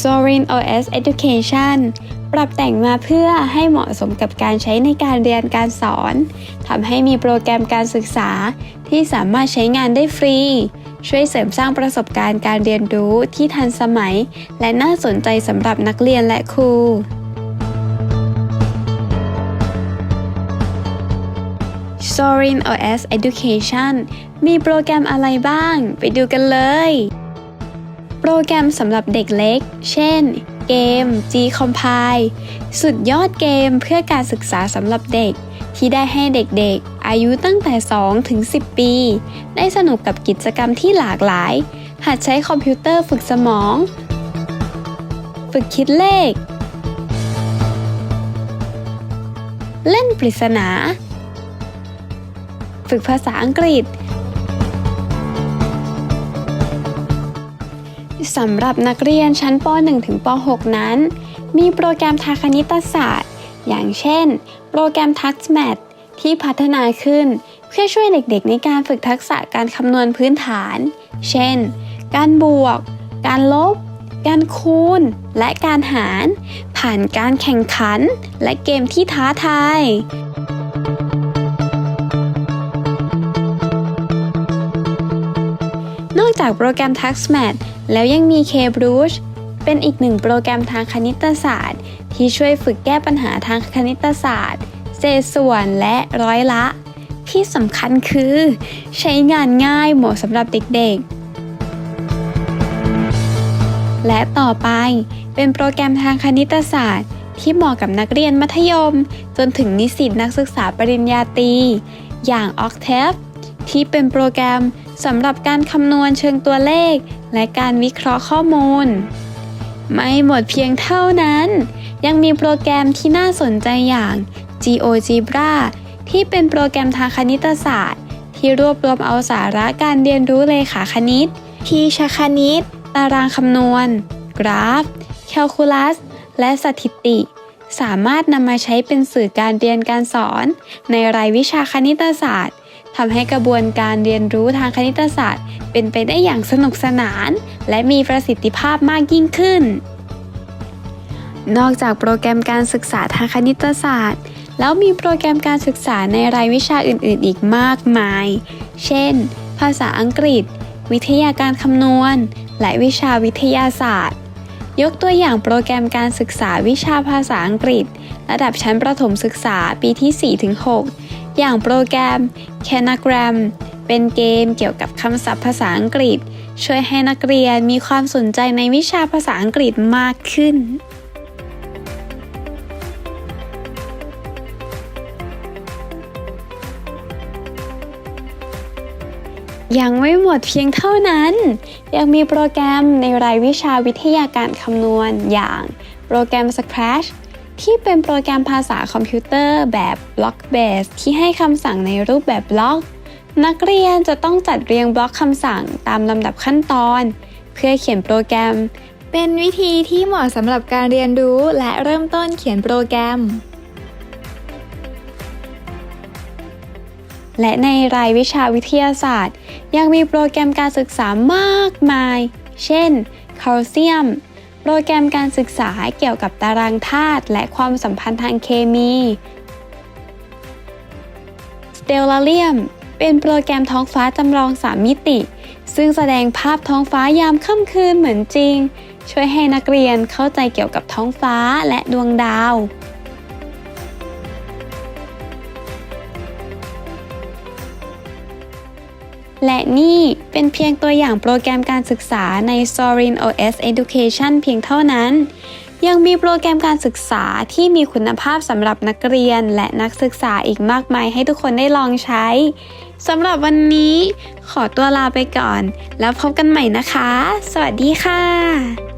Sorin OS Education ปรับแต่งมาเพื่อให้เหมาะสมกับการใช้ในการเรียนการสอนทำให้มีโปรแกรมการศึกษาที่สามารถใช้งานได้ฟรี ช่วยเสริมสร้างประสบการณ์การเรียนรู้ที่ทันสมัย และน่าสนใจสำหรับนักเรียนและครู Sorin OS Education มีโปรแกรมอะไรบ้าง ไปดูกันเลย โปรแกรมสำหรับเด็กเล็ก เช่น เกม G-Compile สุดยอดเกมเพื่อการศึกษาสำหรับเด็ก ที่ได้ให้เด็กๆ อายุตั้งแต่ 2 ถึง 10 ปี ได้สนุกกับกิจกรรมที่หลากหลาย หัดใช้คอมพิวเตอร์ฝึกสมอง ฝึกคิดเลข เล่นปริศนา ฝึกภาษาอังกฤษ สำหรับนักเรียนชั้นป .1 ถึงป .6 นั้น มีโปรแกรมทางคณิตศาสตร์ อย่างเช่น โปรแกรม TaxMath ที่พัฒนาขึ้น เพื่อช่วยเด็กๆ ในการฝึกทักษะการคำนวณพื้นฐาน เช่น การบวก การลบ การคูณ และการหาร ผ่านการแข่งขัน และเกมที่ท้าทายนอกจากโปรแกรม TaxMath แล้วยังมี KBrush เป็นอีกหนึ่งโปรแกรมทางคณิตศาสตร์ ที่ช่วยฝึกแก้ปัญหาทางคณิตศาสตร์ เศษส่วนและร้อยละ ที่สำคัญคือ ใช้งานง่ายเหมาะสำหรับเด็กๆ และต่อไปเป็นโปรแกรมทางคณิตศาสตร์ ที่เหมาะกับนักเรียนมัธยม จนถึงนิสิตนักศึกษาปริญญาตรีอย่าง Octave ที่เป็นโปรแกรม สำหรับการคำนวณเชิงตัวเลข และการวิเคราะห์ข้อมูล ไม่หมดเพียงเท่านั้น ยังมีโปรแกรมที่น่าสนใจอย่าง GeoGebra ที่เป็นโปรแกรมทางคณิตศาสตร์ ที่รวบรวมเอาสาระการเรียนรู้เลขาคณิต ทีชคณิต ตารางคำนวณ กราฟ แคลคูลัส และสถิติ สามารถนำมาใช้เป็นสื่อการเรียนการสอน ในรายวิชาคณิตศาสตร์ ทำให้กระบวนการเรียนรู้ทางคณิตศาสตร์ เป็นไปได้อย่างสนุกสนาน และมีประสิทธิภาพมากยิ่งขึ้น นอกจากโปรแกรมการศึกษาทางคณิตศาสตร์ แล้วมีโปรแกรมการศึกษาในรายวิชาอื่น ๆ อีกมากมาย เช่น ภาษาอังกฤษ วิทยาการคำนวณ และวิชาวิทยาศาสตร์ยกตัวอย่างโปรแกรมการศึกษาวิชาภาษาอังกฤษ ระดับชั้นประถมศึกษาปีที่ 4-6 อย่างโปรแกรม Canagram เป็นเกมเกี่ยวกับคำศัพท์ภาษาอังกฤษ ช่วยให้นักเรียนมีความสนใจในวิชาภาษาอังกฤษมากขึ้น ยังไม่หมดเพียงเท่านั้น ยังมีโปรแกรมในรายวิชาวิทยาการคำนวณอย่างโปรแกรม Scratch ที่เป็นโปรแกรมภาษาคอมพิวเตอร์แบบ Block Base ที่ให้คำสั่งในรูปแบบบล็อก นักเรียนจะต้องจัดเรียงบล็อกคำสั่งตามลำดับขั้นตอน เพื่อเขียนโปรแกรม เป็นวิธีที่เหมาะสำหรับการเรียนรู้และเริ่มต้นเขียนโปรแกรม และในรายวิชาวิทยาศาสตร์ ยังมีโปรแกรมการศึกษามากมาย เช่น c a l c i u m โปรแกรมการศึกษาเกี่ยวกับตารางธาตุและความสัมพันธ์ทางเคมีสเตลลาเรียมเป็นโปรแกรมท้องฟ้าจำลอง 3 มิติ ซึ่งแสดงภาพท้องฟ้ายามค่ำคืนเหมือนจริง ช่วยให้นักเรียนเข้าใจเกี่ยวกับท้องฟ้าและดวงดาว และนี่เป็นเพียงตัวอย่างโปรแกรมการศึกษาใน Sorin OS Education เพียงเท่านั้น ยังมีโปรแกรมการศึกษาที่มีคุณภาพสำหรับนักเรียนและนักศึกษาอีกมากมายให้ทุกคนได้ลองใช้สำหรับวันนี้ขอตัวลาไปก่อน แล้วพบกันใหม่นะคะ สวัสดีค่ะ